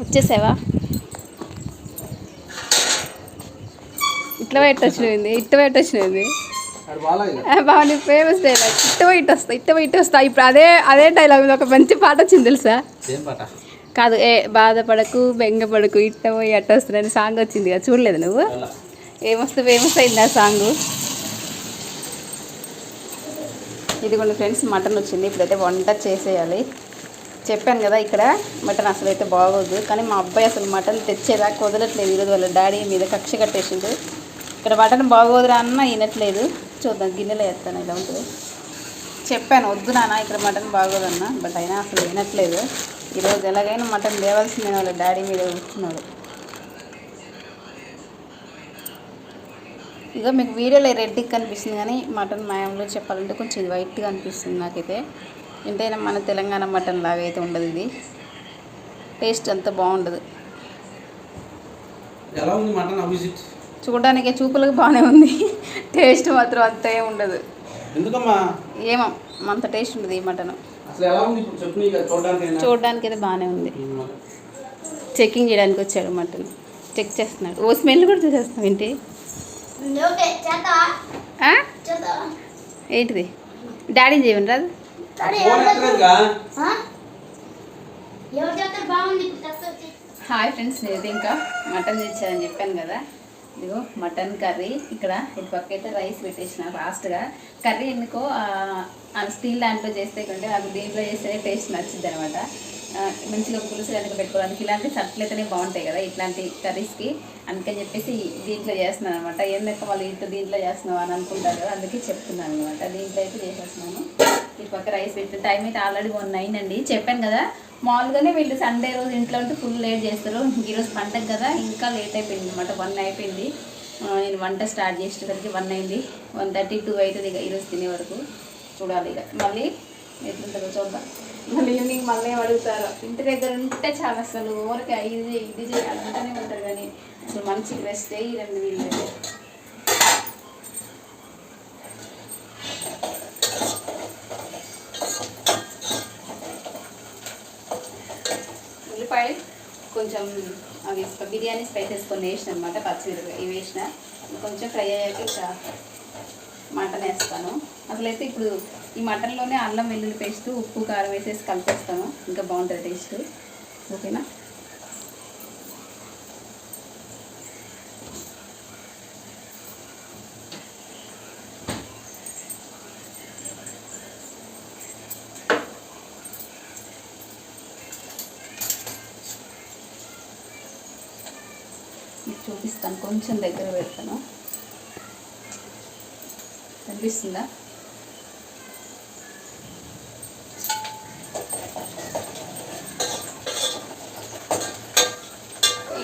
వచ్చేసావా? ఇట్లా పెట్టొచ్చినది ఇట్ట పెట్టొచ్చినది అది బాగా బాగుంది ఫేమస్ డైలాగ్ ఇట్ట ఇటు వస్తా ఇట్ట ఇటు వస్తా. ఇప్పుడు అదే అదే డైలాగ్ ఒక మంచి పాట వచ్చింది తెలుసా? కాదు ఏ బాధపడకు బెంగపడకు ఇట్ట పోయి అట్ట వస్తుందని సాంగ్ వచ్చింది కదా చూడలేదు నువ్వు. ఏమొస్తే ఫేమస్ అయింది ఆ సాంగ్ ఇదిగోండి ఫ్రెండ్స్ మటన్ వచ్చింది. ఇప్పుడైతే వంట చేసేయాలి. చెప్పాను కదా ఇక్కడ మటన్ అసలు అయితే బాగోదు. కానీ మా అబ్బాయి అసలు మటన్ తెచ్చేదా కుదరట్లేదు ఈరోజు. వాళ్ళ డాడీ మీద కక్ష కట్టేసిండు. ఇక్కడ మటన్ బాగోదురా అన్న వినట్లేదు. చూద్దాం గిన్నెలో వేస్తాను ఇలా ఉంటుంది? చెప్పాను వద్దు నాన్న ఇక్కడ మటన్ బాగోదన్న. బట్ అయినా అసలు వినట్లేదు. ఈరోజు ఎలాగైనా మటన్ తేవాల్సిందే వాళ్ళ డాడీ మీద కూర్చున్నాడు. ఇక మీకు వీడియోలో రెడ్గా కనిపిస్తుంది కానీ మటన్ మాయంలో చెప్పాలంటే కొంచెం ఇది వైట్గా అనిపిస్తుంది నాకైతే. ఎంతైనా మన తెలంగాణ మటన్ లాగా అయితే ఉండదు ఇది టేస్ట్ అంత బాగుండదు ఎలా ఉంది మటన్ అభిజిత్ చూడడానికి చూపులకు బాగానే ఉంది టేస్ట్ మాత్రం అంత ఏం ఉండదు ఎందుకమ్మా ఏమో అంత టేస్ట్ ఉండదు ఈ మటన్ అసలు ఎలా ఉంది ఇప్పుడు చెప్పు నీకు చూడడానికి చూడడానికి అయితే బాగానే ఉంది చెకింగ్ చేయడానికి వచ్చాడు మటన్ చెక్ చేస్తున్నాడు ఓ స్మెల్ కూడా చూసేస్తాం ఏంటి ఏంటిది డాడీని చేయమని రాదు హాయ్ ఫ్రెండ్స్ నేనైతే ఇంకా మటన్ తెచ్చానని చెప్పాను కదా. ఇదిగో మటన్ కర్రీ. ఇక్కడ ఇటు పక్క అయితే రైస్ పెట్టేసిన ఫాస్ట్గా కర్రీ ఎందుకో ఆ స్టీల్ దాంట్లో చేస్తే కంటే నాకు దీంట్లో చేస్తే టేస్ట్ నచ్చింది అనమాట. మంచిగా పులుసు కనుక పెట్టుకోవడానికి ఇలాంటి సట్లయితేనే బాగుంటాయి కదా ఇట్లాంటి కర్రీస్కి. అందుకని చెప్పేసి దీంట్లో చేస్తున్నాను అనమాట. ఏంటంటే వాళ్ళు ఇంట్లో దీంట్లో చేస్తున్నావు అని అనుకుంటారు కదా అందుకే చెప్తున్నాను అనమాట. దీంట్లో అయితే చేసేస్తున్నాను. ఇటు పక్క రైస్ పెట్టిన టైం అయితే ఆల్రెడీ వన్ అయిందండి. చెప్పాను కదా మామూలుగానే వీళ్ళు సండే రోజు ఇంట్లో ఉంటే ఫుల్ లేట్ చేస్తారు. ఈరోజు పంటకు కదా ఇంకా లేట్ అయిపోయింది అనమాట వన్ అయిపోయింది. నేను వంట స్టార్ట్ చేసేసరికి వన్ అయింది. వన్ థర్టీ టూ అవుతుంది ఇక ఈరోజు తినే వరకు. చూడాలి ఇక. మళ్ళీ ఎట్లుంటుందో చూద్దాం. మళ్ళీ ఈవినింగ్ మళ్ళీ ఏం అడుగుతారు? ఇంటి దగ్గర ఉంటే చాలా అసలు. ఊరికి ఇది ఇది చేయాలంటూనే ఉంటారు కానీ అసలు మంచి రెస్ట్ అయ్యి రెండు వీళ్ళు. ఉల్లిపాయలు కొంచెం అవి బిర్యానీ స్పైసెస్ కొన్ని వేసిన అనమాట పచ్చిమిరపకాయ ఇవి వేసిన. కొంచెం ఫ్రై అయ్యాక ఇక మటన్ వేస్తాను. అసలైతే ఇప్పుడు ఈ మటన్లోనే అల్లం వెల్లుల్లి పేస్ట్ ఉప్పు కారం వేసేసి కలిపేస్తాను. ఇంకా బాగుంటుంది టేస్ట్. ఓకేనా మీకు చూపిస్తాను కొంచెం దగ్గర పెడతాను. కనిపిస్తుందా?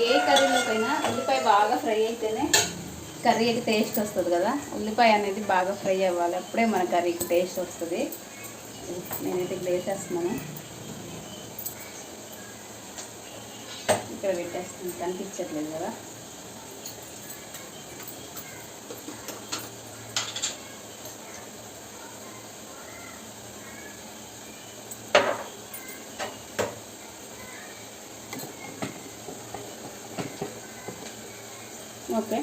ఏ కర్రీలోకైనా ఉల్లిపాయ బాగా ఫ్రై అయితేనే కర్రీకి టేస్ట్ వస్తుంది కదా. ఉల్లిపాయ అనేది బాగా ఫ్రై అవ్వాలి. అప్పుడే మన కర్రీకి టేస్ట్ వస్తుంది. నేనైతే వేసేస్తున్నాను ఇక్కడ పెట్టేస్తాను. కనిపించట్లేదు కదా. ఓకే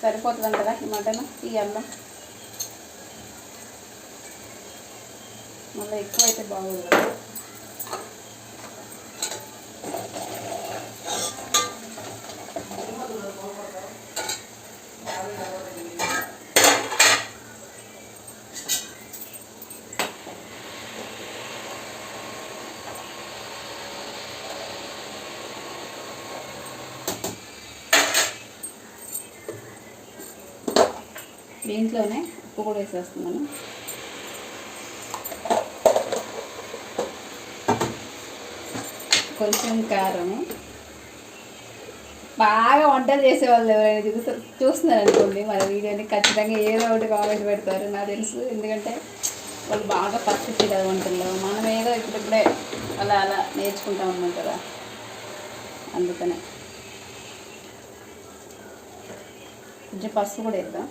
సరిపోతుంది కదా ఈ మటన్ ఈ అల్లం మళ్ళీ ఎక్కువ అయితే బాగోదు కదా. దీంట్లోనే ఉప్పు కూడా వేసేస్తున్నాను. కొంచెం కారము బాగా వంటలు చేసేవాళ్ళు ఎవరైనా చూస్తే చూస్తున్నారు అనుకోండి మన వీడియోని ఖచ్చితంగా ఏదో ఒకటి కామెంట్ పెడతారు నాకు తెలుసు. ఎందుకంటే వాళ్ళు బాగా పర్ఫెక్ట్ కదా వంటల్లో మనం ఏదో ఇప్పుడిప్పుడే అలా అలా నేర్చుకుంటాం ఉన్నాం కదా. అందుకనే. కొంచెం పసుపు కూడా వేద్దాం.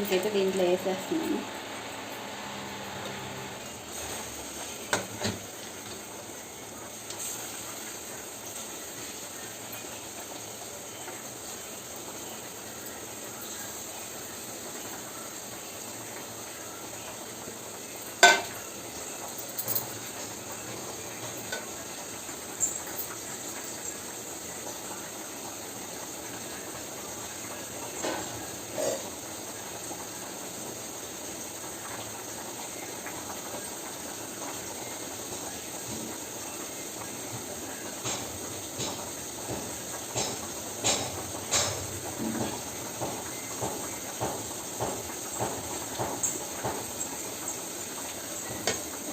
ఇంకైతే దీంట్లో వేసేస్తున్నాను.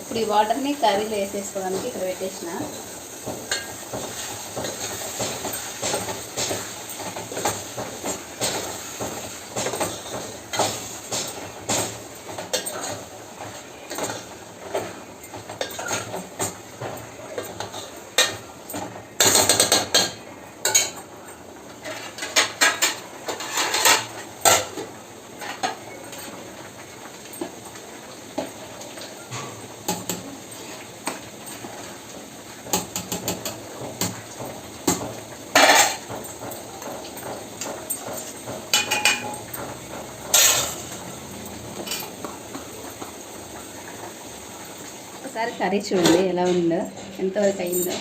ఇప్పుడు ఈ వాటర్ని కర్రీలో వేసేసుకోవడానికి ఇక్కడ పెట్టేసిన. కర్రీ చూడండి ఎలా ఉందో ఎంతవరకు అయిందో.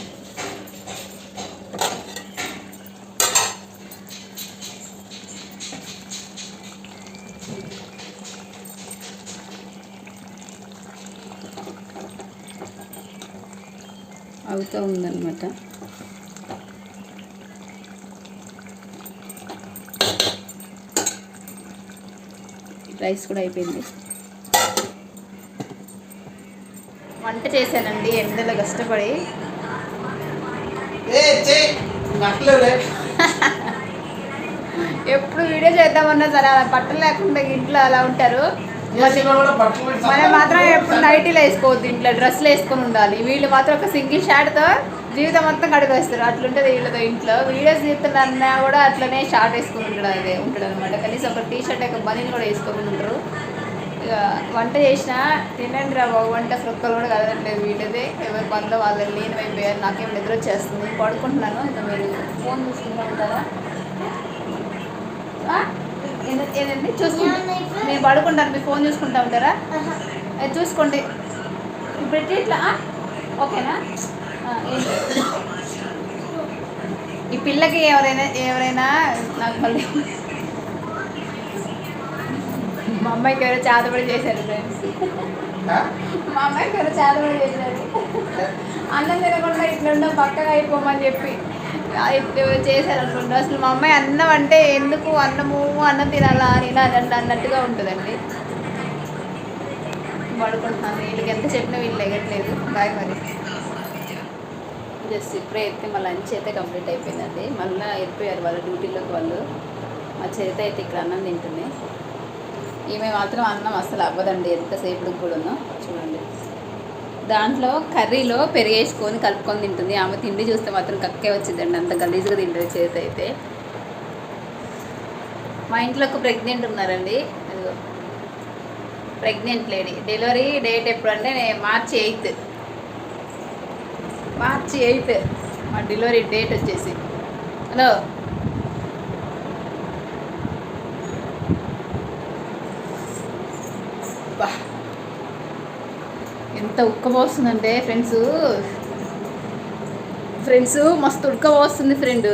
అవుతూ ఉందన్నమాట. రైస్ కూడా అయిపోయింది. వంట చేశానండి ఎండలో కష్టపడి. ఎప్పుడు వీడియో చేద్దామన్నా సరే అలా బట్టలు లేకుండా ఇంట్లో అలా ఉంటారు. మనం మాత్రం ఎప్పుడు నైటీలు వేసుకోవద్దు ఇంట్లో డ్రెస్సులు వేసుకొని ఉండాలి. వీళ్ళు మాత్రం ఒక సింగిల్ షార్ట్తో జీవితం మొత్తం గడిపేస్తారు. అట్లుంటుంది వీళ్ళతో ఇంట్లో. వీడియోస్ తీస్తున్నా కూడా అట్లనే షార్ట్ వేసుకొని ఉంటాడు అదే ఉంటాడు అనమాట కనీసం ఒక టీ షర్ట్ ఒక బనీని కూడా వేసుకొని ఉంటారు వంట చేసినా తినండి రా బాబు. వంట సొక్కలు కూడా కదలట్లేదు వీళ్ళదే. ఎవరి పనిలో వాళ్ళు లీనమైపోయారు నాకేం నిద్ర వచ్చేస్తుంది. పడుకుంటున్నాను. ఇక మీరు ఫోన్ చూసుకుంటూ ఉంటారా ఏందండి? చూసుకుంటా నేను పడుకుంటాను మీరు ఫోన్ చూసుకుంటా ఉంటారా? అది చూసుకోండి. ఇప్పుడు ఇట్లా? ఓకేనా? ఈ పిల్లకి ఎవరైనా ఎవరైనా నాకు మళ్ళీ మా అమ్మాయికి ఎవరో చేతబడి చేశారు ఫ్రెండ్స్? మా అమ్మాయికి ఎవరో చేతబడి చేశారు. అన్నం తినకుండా ఇట్లుండో పక్కగా అయిపోమని చెప్పి. చేశారు అనుకుంటా. అసలు మా అమ్మాయి అన్నం అంటే ఎందుకు అన్నము అన్నం తినాలా అని ఇలా అని అన్నట్టుగా ఉంటుందండి. పడుకుంటున్నాను. వీళ్ళకి ఎంత చెప్పినా వీళ్ళు ఎగట్లేదు. బాయ్ మరి. జస్ట్ ఇప్పుడే ఎత్తే మా లంచ్ అయితే కంప్లీట్ అయిపోయిందండి. మళ్ళీ వెళ్ళిపోయారు వాళ్ళ డ్యూటీలోకి వాళ్ళు. మా చేత అయితే ఇక్కడ అన్నం తింటుంది ఈమె మాత్రం అన్నం అసలు అవ్వదండి ఎంతసేపు కూడాను చూడండి. దాంట్లో కర్రీలో పెరిగేసుకొని కలుపుకొని తింటుంది. ఆమె తిండి చూస్తే మాత్రం కక్కే వచ్చిందండి. అంత గలీజ్గా తింటుంది చేతి అయితే. మా ఇంట్లో ఒక ప్రెగ్నెంట్ ఉన్నారండి. Pregnant lady. డెలివరీ డేట్ ఎప్పుడు అంటే మార్చి ఎయిత్. March eighth. మా డెలివరీ డేట్ వచ్చేసి. హలో. ఎంత ఉక్కబోస్తుందంటే ఫ్రెండ్స్. ఫ్రెండ్స్ మస్తు ఉడకబోస్తుంది ఫ్రెండ్.